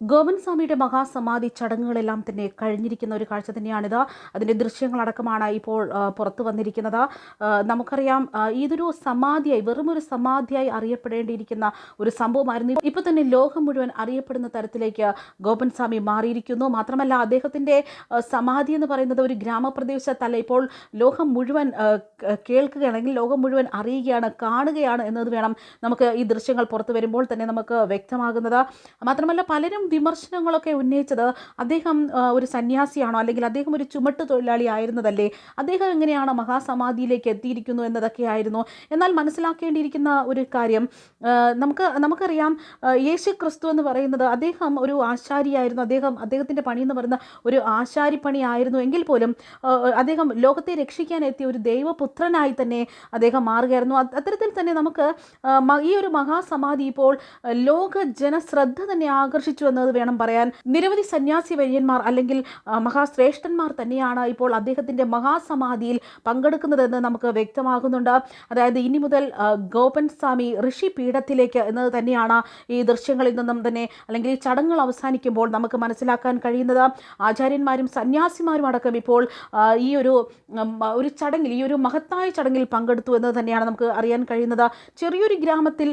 ഗോപൻ സ്വാമിയുടെ മഹാസമാധി ചടങ്ങുകളെല്ലാം തന്നെ കഴിഞ്ഞിരിക്കുന്ന ഒരു കാഴ്ച തന്നെയാണിത്. അതിന്റെ ദൃശ്യങ്ങളടക്കമാണ് ഇപ്പോൾ പുറത്തു വന്നിരിക്കുന്നത്. നമുക്കറിയാം ഇതൊരു സമാധിയായി വെറും ഒരു സമാധിയായി അറിയപ്പെടേണ്ടിയിരിക്കുന്ന ഒരു സംഭവമായിരുന്നു. ഇപ്പോൾ തന്നെ ലോകം മുഴുവൻ അറിയപ്പെടുന്ന തരത്തിലേക്ക് ഗോപൻസ്വാമി മാറിയിരിക്കുന്നു. മാത്രമല്ല അദ്ദേഹത്തിന്റെ സമാധി എന്ന് പറയുന്നത് ഒരു ഗ്രാമപ്രദേശത്തല്ല. ഇപ്പോൾ ലോകം മുഴുവൻ കേൾക്കുകയാണെങ്കിൽ ലോകം മുഴുവൻ അറിയുകയാണ് കാണുകയാണ് എന്നത് വേണം നമുക്ക് ഈ ദൃശ്യങ്ങൾ പുറത്തു വരുമ്പോൾ തന്നെ നമുക്ക് വ്യക്തമാകുന്നത്. മാത്രമല്ല പലരും വിമർശനങ്ങളൊക്കെ ഉന്നയിച്ചത് അദ്ദേഹം ഒരു സന്യാസിയാണോ? അല്ലെങ്കിൽ അദ്ദേഹം ഒരു ചുമട്ട് തൊഴിലാളി ആയിരുന്നതല്ലേ? അദ്ദേഹം എങ്ങനെയാണ് മഹാസമാധിയിലേക്ക് എത്തിയിരിക്കുന്നു എന്നതൊക്കെയായിരുന്നു. എന്നാൽ മനസ്സിലാക്കേണ്ടിയിരിക്കുന്ന ഒരു കാര്യം നമുക്ക് നമുക്കറിയാം യേശു ക്രിസ്തു എന്ന് പറയുന്നത് അദ്ദേഹം ഒരു ആശാരിയായിരുന്നു. അദ്ദേഹം അദ്ദേഹത്തിന്റെ പണി എന്ന് പറയുന്ന ഒരു ആശാരിപ്പണി ആയിരുന്നു. എങ്കിൽ പോലും അദ്ദേഹം ലോകത്തെ രക്ഷിക്കാൻ എത്തിയ ഒരു ദൈവപുത്രനായി തന്നെ അദ്ദേഹം മാറുകയായിരുന്നു. അത് അത്തരത്തിൽ തന്നെ നമുക്ക് ഈ ഒരു മഹാസമാധി ഇപ്പോൾ ലോക ജനശ്രദ്ധ തന്നെ ആകർഷിച്ചു എന്നത് വേണം പറയാൻ നിരവധി സന്യാസി വര്യന്മാർ അല്ലെങ്കിൽ മഹാശ്രേഷ്ഠന്മാർ തന്നെയാണ് ഇപ്പോൾ അദ്ദേഹത്തിന്റെ മഹാസമാധിയിൽ പങ്കെടുക്കുന്നതെന്ന് നമുക്ക് വ്യക്തമാകുന്നുണ്ട്. അതായത് ഇനി മുതൽ ഗോപൻ സ്വാമി ഋഷി പീഠത്തിലേക്ക് എന്നത് തന്നെയാണ് ഈ ദൃശ്യങ്ങളിൽ നിന്നും തന്നെ അല്ലെങ്കിൽ ഈ ചടങ്ങുകൾ അവസാനിക്കുമ്പോൾ നമുക്ക് മനസ്സിലാക്കാൻ കഴിയുന്നത്. ആചാര്യന്മാരും സന്യാസിമാരും അടക്കം ഇപ്പോൾ ഈ ഒരു ഒരു ചടങ്ങിൽ ഈ ഒരു മഹത്തായ ചടങ്ങിൽ പങ്കെടുത്തു എന്ന് തന്നെയാണ് നമുക്ക് അറിയാൻ കഴിയുന്നത്. ചെറിയൊരു ഗ്രാമത്തിൽ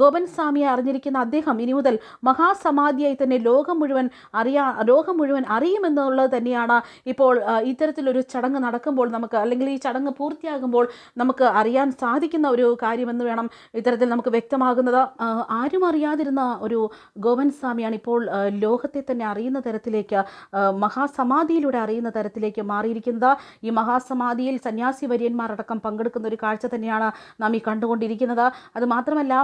ഗോപൻ സ്വാമിയെ അറിഞ്ഞിരിക്കുന്ന അദ്ദേഹം ഇനി മുതൽ മഹാസമാധിയായി തന്നെ ലോകം മുഴുവൻ അറിയാ ലോകം മുഴുവൻ അറിയുമെന്നുള്ളത് തന്നെയാണ് ഇപ്പോൾ ഇത്തരത്തിലൊരു ചടങ്ങ് നടക്കുമ്പോൾ നമുക്ക് അല്ലെങ്കിൽ ഈ ചടങ്ങ് പൂർത്തിയാകുമ്പോൾ നമുക്ക് അറിയാൻ സാധിക്കുന്ന ഒരു കാര്യമെന്ന് വേണം ഇത്തരത്തിൽ നമുക്ക് വ്യക്തമാകുന്നത്. ആരും അറിയാതിരുന്ന ഒരു ഗോവൻ സ്വാമിയാണ് ഇപ്പോൾ ലോകത്തെ തന്നെ അറിയുന്ന തരത്തിലേക്ക് മഹാസമാധിയിലൂടെ അറിയുന്ന തരത്തിലേക്ക് മാറിയിരിക്കുന്നത്. ഈ മഹാസമാധിയിൽ സന്യാസി വര്യന്മാരടക്കം പങ്കെടുക്കുന്ന ഒരു കാഴ്ച തന്നെയാണ് നാം ഈ കണ്ടുകൊണ്ടിരിക്കുന്നത്. അത് മാത്രമല്ല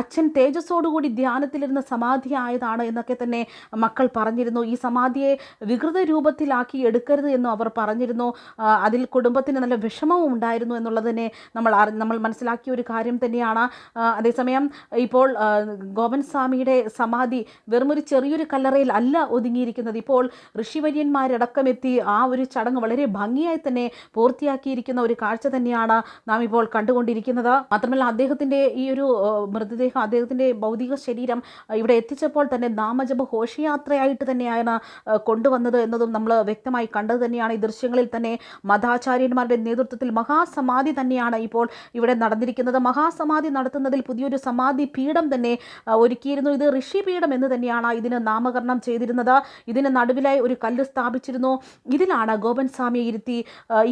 അച്ഛൻ തേജസ്സോടുകൂടി ധ്യാനത്തിലിരുന്ന സമാധി ആയതാണ് എന്നൊക്കെ തന്നെ മക്കൾ പറഞ്ഞിരുന്നു. ഈ സമാധിയെ വികൃത രൂപത്തിലാക്കി എടുക്കരുത് എന്നും അവർ പറഞ്ഞിരുന്നു. അതിൽ കുടുംബത്തിന് നല്ല വിഷമവും ഉണ്ടായിരുന്നു എന്നുള്ളതിനെ നമ്മൾ നമ്മൾ മനസ്സിലാക്കിയ ഒരു കാര്യം തന്നെയാണ്. അതേസമയം ഇപ്പോൾ ഗോപൻ സ്വാമിയുടെ സമാധി വെറുമൊരു ചെറിയൊരു കല്ലറയിൽ അല്ല ഒതുങ്ങിയിരിക്കുന്നത്. ഇപ്പോൾ ഋഷിവര്യന്മാരടക്കം എത്തി ആ ഒരു ചടങ്ങ് വളരെ ഭംഗിയായി തന്നെ പൂർത്തിയാക്കിയിരിക്കുന്ന ഒരു കാഴ്ച തന്നെയാണ് നാം ഇപ്പോൾ കണ്ടുകൊണ്ടിരിക്കുന്നത്. മാത്രമല്ല അദ്ദേഹത്തിന്റെ ഈ ഒരു മൃതദേഹം അദ്ദേഹത്തിന്റെ ഭൗതിക ശരീരം ഇവിടെ എത്തിച്ചപ്പോൾ തന്നെ നാമജപ ഘോഷയാത്രയായിട്ട് തന്നെയാണ് കൊണ്ടുവന്നത് എന്നതും നമ്മൾ വ്യക്തമായി കണ്ടത് തന്നെയാണ്. ഈ ദൃശ്യങ്ങളിൽ തന്നെ മതാചാര്യന്മാരുടെ നേതൃത്വത്തിൽ മഹാസമാധി തന്നെയാണ് ഇപ്പോൾ ഇവിടെ നടന്നിരിക്കുന്നത്. മഹാസമാധി നടത്തുന്നതിൽ പുതിയൊരു സമാധി പീഠം തന്നെ ഒരുക്കിയിരുന്നു. ഇത് ഋഷി പീഠം എന്ന് തന്നെയാണ് ഇതിന് നാമകരണം ചെയ്തിരുന്നത്. ഇതിന് നടുവിലായി ഒരു കല്ല് സ്ഥാപിച്ചിരുന്നു. ഇതിലാണ് ഗോപൻ സ്വാമിയെ ഇരുത്തി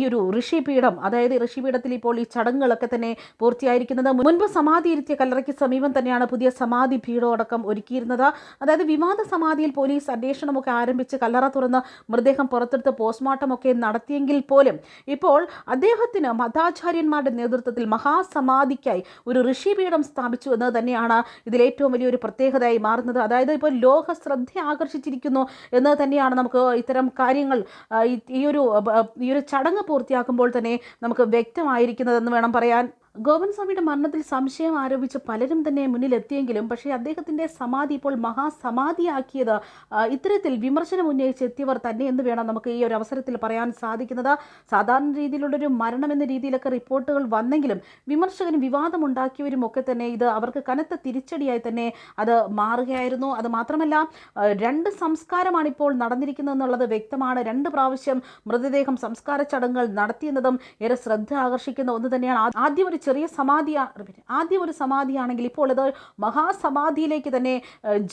ഈ ഒരു ഋഷി ഋഷിപീഠം അതായത് ഋഷിപീഠത്തിൽ ഇപ്പോൾ ഈ ചടങ്ങുകളൊക്കെ തന്നെ പൂർത്തിയായിരിക്കുന്നത്. മുൻപ് സമാധി ഇരുത്തിയ കല്ലറയ്ക്ക് സമീപം തന്നെയാണ് പുതിയ സമാധി പീഠം അടക്കം ഒരുക്കിയിരുന്നത്. അതായത് വിവാദ സമാധിയിൽ പോലീസ് അന്വേഷണമൊക്കെ ആരംഭിച്ച് കല്ലറ തുറന്ന് മൃതദേഹം പുറത്തെടുത്ത് പോസ്റ്റ്മോർട്ടം ഒക്കെ നടത്തിയെങ്കിൽ പോലും ഇപ്പോൾ അദ്ദേഹത്തിന് മതാചാര്യന്മാരുടെ നേതൃത്വത്തിൽ മഹാസമാധിക്കായി ഒരു ഋഷിപീഠം സ്ഥാപിച്ചു എന്നത് തന്നെയാണ് ഇതിലേറ്റവും വലിയൊരു പ്രത്യേകതയായി മാറുന്നത്. അതായത് ഇപ്പോൾ ലോക ശ്രദ്ധ ആകർഷിച്ചിരിക്കുന്നു എന്നത് തന്നെയാണ് നമുക്ക് ഇത്തരം കാര്യങ്ങൾ ഈ ഒരു ഈ ഒരു ചടങ്ങ് പൂർത്തിയാക്കുമ്പോൾ തന്നെ നമുക്ക് വ്യക്തമായിരിക്കുന്നതെന്ന് വേണം പറയാൻ. ഗോപൻ സ്വാമിയുടെ മരണത്തിൽ സംശയം ആരോപിച്ച് പലരും തന്നെ മുന്നിലെത്തിയെങ്കിലും പക്ഷേ അദ്ദേഹത്തിന്റെ സമാധി ഇപ്പോൾ മഹാസമാധിയാക്കിയത് ഇത്തരത്തിൽ വിമർശനം ഉന്നയിച്ച് എത്തിയവർ തന്നെ എന്ന് വേണം നമുക്ക് ഈ ഒരു അവസരത്തിൽ പറയാൻ സാധിക്കുന്നത്. സാധാരണ രീതിയിലുള്ളൊരു മരണം എന്ന രീതിയിലൊക്കെ റിപ്പോർട്ടുകൾ വന്നെങ്കിലും വിമർശകനും വിവാദമുണ്ടാക്കിയവരും ഒക്കെ തന്നെ ഇത് അവർക്ക് കനത്ത തിരിച്ചടിയായി തന്നെ അത് മാറുകയായിരുന്നു. അത് മാത്രമല്ല രണ്ട് സംസ്കാരമാണ് ഇപ്പോൾ നടന്നിരിക്കുന്നതെന്നുള്ളത് വ്യക്തമാണ്. രണ്ട് പ്രാവശ്യം മൃതദേഹം സംസ്കാര ചടങ്ങുകൾ നടത്തിയെന്നതും ഏറെ ശ്രദ്ധ ആകർഷിക്കുന്ന ഒന്ന് തന്നെയാണ്. ആദ്യം ഒരു ചെറിയ സമാധിയാ ആദ്യം ഒരു സമാധിയാണെങ്കിൽ ഇപ്പോൾ ഇത് മഹാസമാധിയിലേക്ക് തന്നെ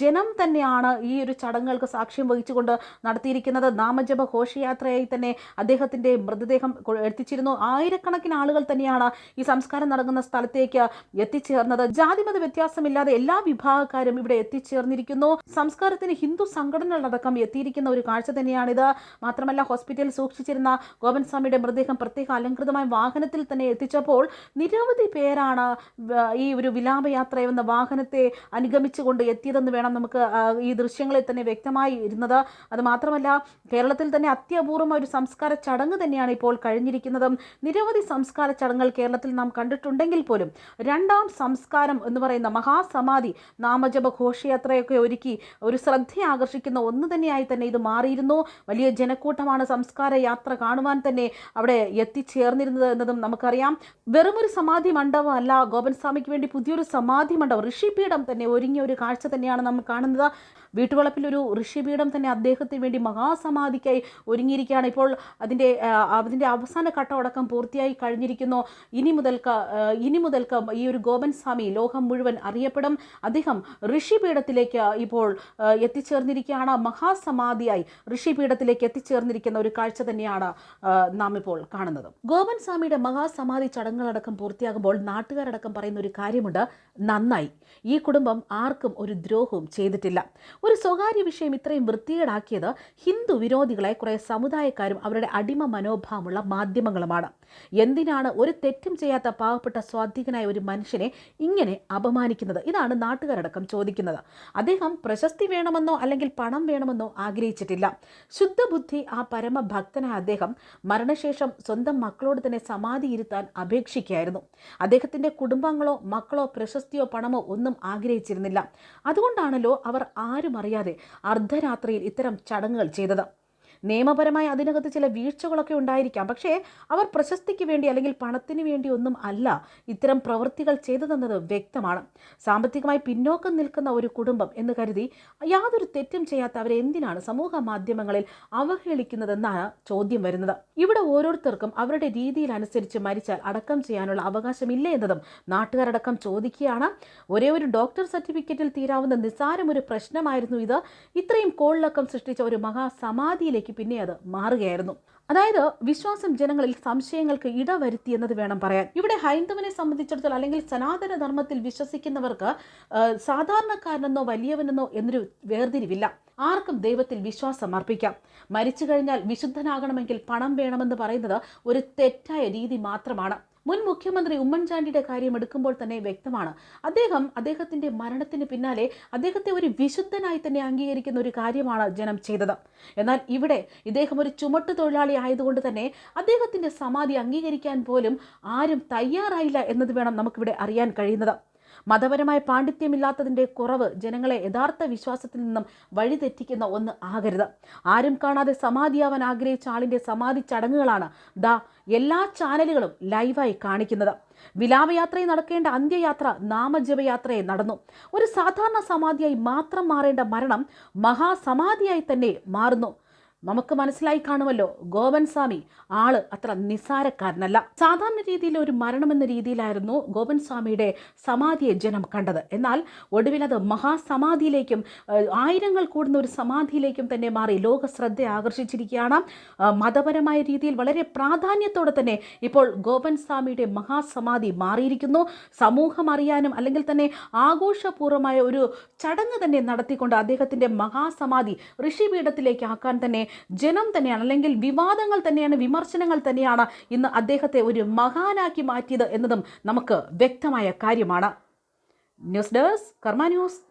ജനം തന്നെയാണ് ഈ ഒരു ചടങ്ങുകൾക്ക് സാക്ഷ്യം വഹിച്ചുകൊണ്ട് നടത്തിയിരിക്കുന്നത്. നാമജപ ഘോഷയാത്രയായി തന്നെ അദ്ദേഹത്തിന്റെ മൃതദേഹം എത്തിച്ചിരുന്നു. ആയിരക്കണക്കിന് ആളുകൾ തന്നെയാണ് ഈ സംസ്കാരം നടക്കുന്ന സ്ഥലത്തേക്ക് എത്തിച്ചേർന്നത്. ജാതിമത വ്യത്യാസമില്ലാതെ എല്ലാ വിഭാഗക്കാരും ഇവിടെ എത്തിച്ചേർന്നിരിക്കുന്നു. സംസ്കാരത്തിന് ഹിന്ദു സംഘടനകളടക്കം എത്തിയിരിക്കുന്ന ഒരു കാഴ്ച തന്നെയാണിത്. മാത്രമല്ല ഹോസ്പിറ്റലിൽ സൂക്ഷിച്ചിരുന്ന ഗോപൻ സ്വാമിയുടെ മൃതദേഹം പ്രത്യേക അലങ്കൃതമായ വാഹനത്തിൽ തന്നെ എത്തിച്ചപ്പോൾ നിരവധി പേരാണ് ഈ ഒരു വിലാപയാത്ര എന്ന വാഹനത്തെ അനുഗമിച്ചുകൊണ്ട് എത്തിയതെന്ന് വേണം നമുക്ക് ഈ ദൃശ്യങ്ങളിൽ തന്നെ വ്യക്തമായി ഇരുന്നത്. അത് മാത്രമല്ല കേരളത്തിൽ തന്നെ അത്യപൂർവമായ ഒരു സംസ്കാര ചടങ്ങ് തന്നെയാണ് ഇപ്പോൾ കഴിഞ്ഞിരിക്കുന്നതും. നിരവധി സംസ്കാര ചടങ്ങുകൾ കേരളത്തിൽ നാം കണ്ടിട്ടുണ്ടെങ്കിൽ പോലും രണ്ടാം സംസ്കാരം എന്ന് പറയുന്ന മഹാസമാധി നാമജപ ഘോഷയാത്രയൊക്കെ ഒരുക്കി ഒരു ശ്രദ്ധ ആകർഷിക്കുന്ന ഒന്ന് തന്നെയായി തന്നെ ഇത് മാറിയിരുന്നു. വലിയ ജനക്കൂട്ടമാണ് സംസ്കാര യാത്ര കാണുവാൻ തന്നെ അവിടെ എത്തിച്ചേർന്നിരുന്നത് എന്നതും നമുക്കറിയാം. വെറുമൊരു സമാധി മണ്ഡപം അല്ല സ്വാമിക്ക് വേണ്ടി പുതിയൊരു സമാധി മണ്ഡപം. ഋഷിപീഠം തന്നെ ഒരുങ്ങിയ ഒരു കാഴ്ച തന്നെയാണ് നമ്മൾ കാണുന്നത്. വീട്ടുവളപ്പിൽ ഒരു ഋഷിപീഠം തന്നെ അദ്ദേഹത്തിന് വേണ്ടി മഹാസമാധിക്കായി ഒരുങ്ങിയിരിക്കുകയാണ്. ഇപ്പോൾ അതിന്റെ അതിന്റെ അവസാന ഘട്ടമടക്കം പൂർത്തിയായി കഴിഞ്ഞിരിക്കുന്നു. ഇനി മുതൽക്ക് ഇനി മുതൽക്ക് ഈ ഒരു ഗോപൻ സ്വാമി ലോകം മുഴുവൻ അറിയപ്പെടും. അദ്ദേഹം ഋഷിപീഠത്തിലേക്ക് ഇപ്പോൾ എത്തിച്ചേർന്നിരിക്കുകയാണ്. മഹാസമാധിയായി ഋഷിപീഠത്തിലേക്ക് എത്തിച്ചേർന്നിരിക്കുന്ന ഒരു കാഴ്ച തന്നെയാണ് നാം ഇപ്പോൾ കാണുന്നത്. ഗോപൻ സ്വാമിയുടെ മഹാസമാധി ചടങ്ങുകളടക്കം പൂർത്തിയാകുമ്പോൾ നാട്ടുകാരടക്കം പറയുന്ന ഒരു കാര്യമുണ്ട്. നന്നായി. ഈ കുടുംബം ആർക്കും ഒരു ദ്രോഹവും ചെയ്തിട്ടില്ല. ഒരു സ്വകാര്യ വിഷയം ഇത്രയും വൃത്തികേടാക്കിയത് ഹിന്ദു വിരോധികളെ കുറേ സമുദായക്കാരും അവരുടെ അടിമ മനോഭാവമുള്ള മാധ്യമങ്ങളുമാണ്. എന്തിനാണ് ഒരു തെറ്റും ചെയ്യാത്ത പാവപ്പെട്ട സ്വാധീകനായ ഒരു മനുഷ്യനെ ഇങ്ങനെ അപമാനിക്കുന്നത്? ഇതാണ് നാട്ടുകാരടക്കം ചോദിക്കുന്നത്. അദ്ദേഹം പ്രശസ്തി വേണമെന്നോ അല്ലെങ്കിൽ പണം വേണമെന്നോ ആഗ്രഹിച്ചിട്ടില്ല. ശുദ്ധബുദ്ധി ആ പരമഭക്തനായ അദ്ദേഹം മരണശേഷം സ്വന്തം മക്കളോട് തന്നെ സമാധി ഇരുത്താൻ അപേക്ഷിക്കുകയായിരുന്നു. അദ്ദേഹത്തിന്റെ കുടുംബാംഗങ്ങളോ മക്കളോ പ്രശസ്തിയോ പണമോ ഒന്നും ആഗ്രഹിച്ചിരുന്നില്ല. അതുകൊണ്ടാണല്ലോ അവർ ആരും അറിയാതെ അർദ്ധരാത്രിയിൽ ഇത്തരം ചടങ്ങുകൾ ചെയ്തത്. നിയമപരമായി അതിനകത്ത് ചില വീഴ്ചകളൊക്കെ ഉണ്ടായിരിക്കാം. പക്ഷേ അവർ പ്രശസ്തിക്ക് വേണ്ടി അല്ലെങ്കിൽ പണത്തിന് വേണ്ടി ഒന്നും അല്ല ഇത്തരം പ്രവൃത്തികൾ ചെയ്തതെന്നത് വ്യക്തമാണ്. സാമ്പത്തികമായി പിന്നോക്കം നിൽക്കുന്ന ഒരു കുടുംബം എന്ന് കരുതി യാതൊരു തെറ്റും ചെയ്യാത്ത അവരെ എന്തിനാണ് സമൂഹ മാധ്യമങ്ങളിൽ അവഹേളിക്കുന്നതെന്നാണ് ചോദ്യം വരുന്നത്. ഇവിടെ ഓരോരുത്തർക്കും അവരുടെ രീതിയിലനുസരിച്ച് മരിച്ചാൽ അടക്കം ചെയ്യാനുള്ള അവകാശമില്ല എന്നതും നാട്ടുകാരടക്കം ചോദിക്കുകയാണ്. ഒരേ ഒരു ഡോക്ടർ സർട്ടിഫിക്കറ്റിൽ തീരാവുന്ന നിസ്സാരം ഒരു പ്രശ്നമായിരുന്നു ഇത്. ഇത്രയും കോളിളക്കം സൃഷ്ടിച്ച ഒരു മഹാസമാധിയിലേക്ക് പിന്നെ അത് മാറുകയായിരുന്നു. അതായത് വിശ്വാസം ജനങ്ങളിൽ സംശയങ്ങൾക്ക് ഇടവരുത്തി എന്നത് വേണം പറയാൻ. ഇവിടെ ഹൈന്ദവനെ സംബന്ധിച്ചിടത്തോളം അല്ലെങ്കിൽ സനാതന ധർമ്മത്തിൽ വിശ്വസിക്കുന്നവർക്ക് സാധാരണക്കാരനെന്നോ വലിയവനെന്നോ എന്നൊരു വേർതിരിവില്ല. ആർക്കും ദൈവത്തിൽ വിശ്വാസം അർപ്പിക്കാം. മരിച്ചു കഴിഞ്ഞാൽ വിശുദ്ധനാകണമെങ്കിൽ പണം വേണമെന്ന് പറയുന്നത് ഒരു തെറ്റായ രീതി മാത്രമാണ്. മുൻ മുഖ്യമന്ത്രി ഉമ്മൻചാണ്ടിയുടെ കാര്യം എടുക്കുമ്പോൾ തന്നെ വ്യക്തമാണ്. അദ്ദേഹം അദ്ദേഹത്തിന്റെ മരണത്തിന് പിന്നാലെ അദ്ദേഹത്തെ ഒരു വിശുദ്ധനായി തന്നെ അംഗീകരിക്കുന്ന ഒരു കാര്യമാണ് ജനം ചെയ്തത്. എന്നാൽ ഇവിടെ ഇദ്ദേഹം ഒരു ചുമട്ട് തൊഴിലാളി ആയതുകൊണ്ട് തന്നെ അദ്ദേഹത്തിന്റെ സമാധി അംഗീകരിക്കാൻ പോലും ആരും തയ്യാറായില്ല എന്നത് വേണം നമുക്കിവിടെ അറിയാൻ കഴിയുന്നത്. മതപരമായ പാണ്ഡിത്യമില്ലാത്തതിന്റെ കുറവ് ജനങ്ങളെ യഥാർത്ഥ വിശ്വാസത്തിൽ നിന്നും വഴിതെറ്റിക്കുന്ന ഒന്ന് ആകരുത്. ആരും കാണാതെ സമാധിയാവാൻ ആഗ്രഹിച്ച ആളിന്റെ സമാധി ചടങ്ങുകളാണ് ദ എല്ലാ ചാനലുകളും ലൈവായി കാണിക്കുന്നത്. വിലാപയാത്രയിൽ നടക്കേണ്ട അന്ത്യയാത്ര നാമജപയാത്രയെ നടന്നു. ഒരു സാധാരണ സമാധിയായി മാത്രം മാറേണ്ട മരണം മഹാസമാധിയായി തന്നെ മാറുന്നു. നമുക്ക് മനസ്സിലായി കാണുമല്ലോ. ഗോവൻ സ്വാമി ആൾ അത്ര നിസ്സാരക്കാരനല്ല. സാധാരണ രീതിയിൽ ഒരു മരണമെന്ന രീതിയിലായിരുന്നു ഗോവൻ സ്വാമിയുടെ സമാധിയെ ജനം കണ്ടത്. എന്നാൽ ഒടുവിൽ അത് മഹാസമാധിയിലേക്കും ആയിരങ്ങൾ കൂടുന്ന ഒരു സമാധിയിലേക്കും തന്നെ മാറി ലോക ശ്രദ്ധ ആകർഷിച്ചിരിക്കുകയാണ് മതപരമായ രീതിയിൽ വളരെ പ്രാധാന്യത്തോടെ തന്നെ ഇപ്പോൾ ഗോപൻ സ്വാമിയുടെ മഹാസമാധി മാറിയിരിക്കുന്നു. സമൂഹം അറിയാനും അല്ലെങ്കിൽ തന്നെ ആഘോഷപൂർവമായ ഒരു ചടങ്ങ് തന്നെ നടത്തിക്കൊണ്ട് അദ്ദേഹത്തിന്റെ മഹാസമാധി ഋഷിപീഠത്തിലേക്ക് ആക്കാൻ തന്നെ ജനം തന്നെയാണ് അല്ലെങ്കിൽ വിവാദങ്ങൾ തന്നെയാണ് വിമർശനങ്ങൾ തന്നെയാണ് ഇന്ന് അദ്ദേഹത്തെ ഒരു മഹാനാക്കി മാറ്റിയത് എന്നതും നമുക്ക് വ്യക്തമായ കാര്യമാണ്. News desk Karma news.